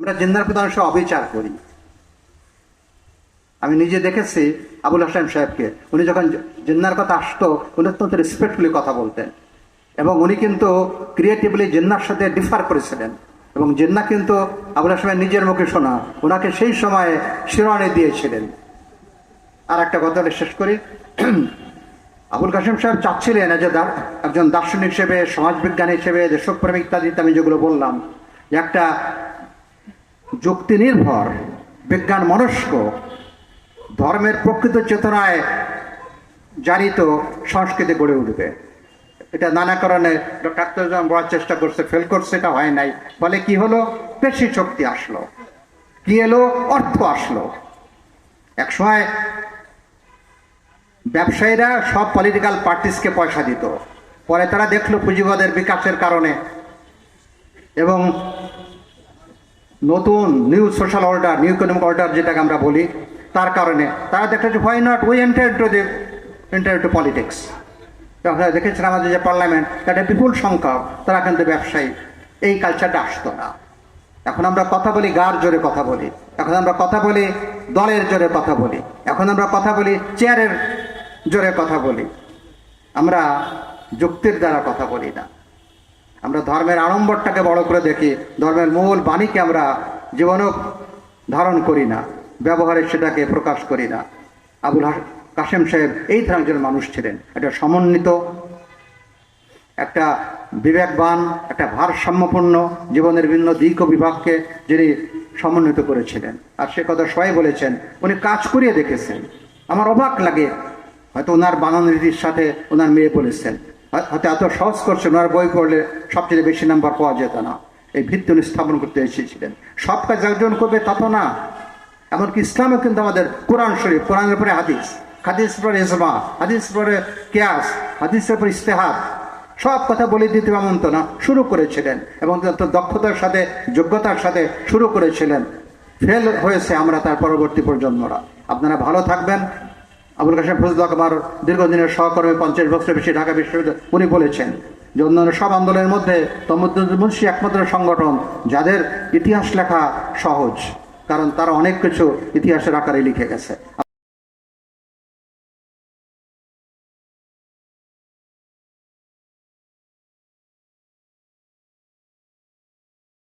আমরা জিন্নার প্রধান সহ অবিচার করি। আমি নিজে দেখেছি আবুল হাসান সাহেবকে। উনি যখন জিন্নার কথা আসতো, উনি অত্যন্ত রেসপেক্টফুলি কথা বলতেন। এবং উনি কিন্তু ক্রিয়েটিভলি জিন্নার সাথে ডিফার করেছিলেন। এবং জিন্না কিন্তু আবুল হাসানের নিজের মুখে শোনা ওনাকে সেই সময়ে শিরোয়ানি দিয়েছিলেন। আর একটা কথা শেষ করি। আবুল কাসিম সাহেব চাচ্ছিলেন যে একজন দার্শনিক হিসেবে, সমাজবিজ্ঞানী হিসেবে, দেশপ্রেমিক ইত্যাদিতে আমি যেগুলো বললাম, যে একটা যুক্তি নির্ভর, বিজ্ঞান মনস্ক, ধর্মের প্রকৃত চেতনায় জানিত সংস্কৃতি গড়ে উঠবে। এটা নানা কারণে ডক্টর আখতারুজ্জামান বলার চেষ্টা করছে ফেল করছে, এটা হয় নাই। ফলে কি হলো? পেশি শক্তি আসলো। কি এলো? অর্থ আসলো। এক সময় ব্যবসায়ীরা সব পলিটিক্যাল পার্টিসকে পয়সা দিত। পরে তারা দেখল পুঁজিবাদের বিকাশের কারণে। এবং নতুন new social order, new economic order যেটাকে আমরা বলি, তার কারণে তারা দেখল যে why not we enter to the enter to politics দেখেছেন আমাদের যে পার্লামেন্ট, একটা বিপুল সংখ্যক তারা কিন্তু ব্যবসায়ী। এই কালচারটা আসতো না। এখন আমরা কথা বলি গার জোরে কথা বলি। এখন আমরা কথা বলি দলের জোরে কথা বলি। এখন আমরা কথা বলি চেয়ারের জোরে কথা বলি। আমরা যুক্তির দ্বারা কথা বলি না। আমরা ধর্মের আড়ম্বরটাকে বড় করে দেখি, ধর্মের মূল বাণীকে আমরা জীবনও ধারণ করি না, ব্যবহারে সেটাকে প্রকাশ করি না। আবুল কাশেম সাহেব এই ধরনের মানুষ ছিলেন। একটা সমন্বিত, একটা বিবেকবান, একটা ভারসাম্যপূর্ণ, জীবনের বিভিন্ন দিক ও বিভাগকে যিনি সমন্বিত করেছিলেন। আর সে কথা সবাই বলেছেন, উনি কাজ করিয়ে দেখেছেন। আমার অবাক লাগে, হয়তো ওনার বানান রীতির সাথে ওনার মেয়ে বলেছেন হয়তো এত সহজ করছে ওনার বই পড়লে সবচেয়ে বেশি নাম্বার পাওয়া যেত না। এই ভিত্তি উনি স্থাপন করতে এসেছিলেন। সব কাজ একজন করবে তা তো না। এমনকি ইসলামও কিন্তু আমাদের কোরআন শরীফ, কোরআনের পরে হাদিস হাদিস পরে ইজমা হাদিস পরে কেয়াস, হাদিসের পরে ইস্তেহাদ সব কথা বলে দিতে এমন তো না, শুরু করেছিলেন এবং দক্ষতার সাথে, যোগ্যতার সাথে শুরু করেছিলেন। ফেল হয়েছে আমরা তার পরবর্তী প্রজন্মরা। আপনারা ভালো থাকবেন আবুল কাশেম ফজল আকবর দীর্ঘদিনের সহকর্মী পঞ্চাশ বছরের বেশি ঢাকা বিশ্ববিদ্যালয়, উনি বলেছেন যে অন্যান্য সব আন্দোলনের মধ্যে তমুদ্দুল মুন্সি একমাত্র সংগঠন, যাদের ইতিহাস লেখা সহজ, কারণ তারা অনেক কিছু ইতিহাসের আকারে লিখে গেছে।